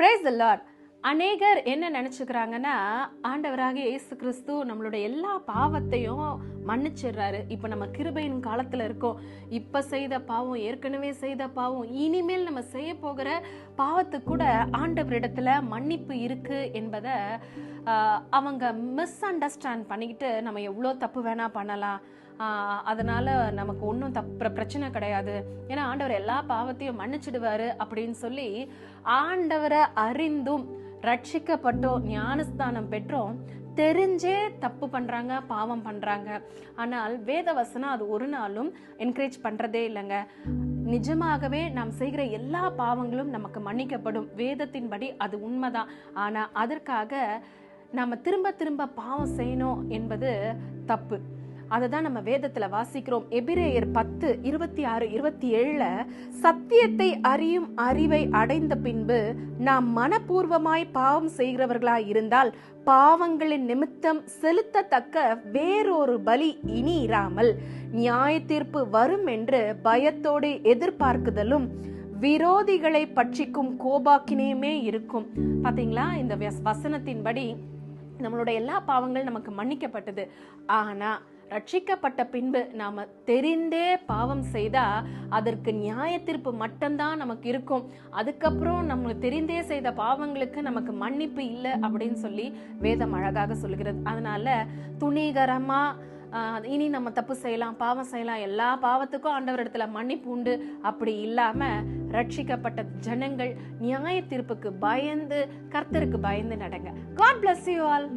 praise த Lord அநேகர் என்ன நினச்சிக்கிறாங்கன்னா ஆண்டவராக இயேசு கிறிஸ்து நம்மளுடைய எல்லா பாவத்தையும் மன்னிச்சிடுறாரு. இப்போ நம்ம கிருபையின் காலத்தில் இருக்கோம். இப்போ செய்த பாவம் ஏற்கனவே செய்த பாவம் இனிமேல் நம்ம செய்ய போகிற பாவத்து கூட ஆண்டவரிடத்துல மன்னிப்பு இருக்கு என்பதை அவங்க மிஸ் அண்டர்ஸ்டாண்ட் பண்ணிக்கிட்டு நம்ம எவ்வளோ தப்பு வேணா பண்ணலாம். அதனால் நமக்கு ஒன்றும் தப்பு பிரச்சனை கிடையாது. ஏன்னா ஆண்டவர் எல்லா பாவத்தையும் மன்னிச்சிடுவாரு அப்படின்னு சொல்லி ஆண்டவரை அறிந்தும் ரட்சிக்கப்பட்டோம் ஞானஸ்தானம் பெற்றோம். தெரிஞ்சே தப்பு பண்ணுறாங்க பாவம் பண்ணுறாங்க ஆனால் வேதவசனம் அது ஒரு நாளும் என்கரேஜ் பண்ணுறதே இல்லைங்க. நிஜமாகவே நாம் செய்கிற எல்லா பாவங்களும் நமக்கு மன்னிக்கப்படும். வேதத்தின்படி அது உண்மைதான். ஆனால் அதற்காக நாம் திரும்ப திரும்ப பாவம் செய்யணும் என்பது தப்பு. அதை தான் நம்ம வேதத்துல வாசிக்கிறோம். எபிரேயர் பத்து இருபத்தி ஆறு இருபத்தி ஏழுல சத்தியத்தை அறியும் அறிவை அடைந்த பின்பு நாம் மனப்பூர்வமாய் பாவம் செய்கிறவர்களாய் இருந்தால் பாவங்களின் நிமித்தம் செலுத்தத்தக்க வேறொரு பலி இனி இராமல் நியாய தீர்ப்பு வரும் என்று பயத்தோடு எதிர்பார்க்குதலும் விரோதிகளை பட்சிக்கும் கோபாக்கினையுமே இருக்கும். பாத்தீங்களா? இந்த வசனத்தின்படி நம்மளுடைய எல்லா பாவங்கள் நமக்கு மன்னிக்கப்பட்டது. ஆனா ரட்சிக்கப்பட்ட பின்பு நாம தெரிந்தே பாவம் செய்தா அதற்கு நியாய தீர்ப்பு மட்டும்தான் நமக்கு இருக்கும். அதுக்கப்புறம் நம்ம தெரிந்தே செய்த பாவங்களுக்கு நமக்கு மன்னிப்பு இல்லை அப்படின்னு சொல்லி வேதம் அழகாக சொல்லுகிறது அதனால துணிகரமா இனி நம்ம தப்பு செய்யலாம் பாவம் செய்யலாம் எல்லா பாவத்துக்கும் ஆண்டவரிடத்துல மன்னிப்பு உண்டு. அப்படி இல்லாம ரட்சிக்கப்பட்ட ஜனங்கள் நியாய தீர்ப்புக்கு பயந்து கர்த்தருக்கு பயந்து நடங்க. God bless you all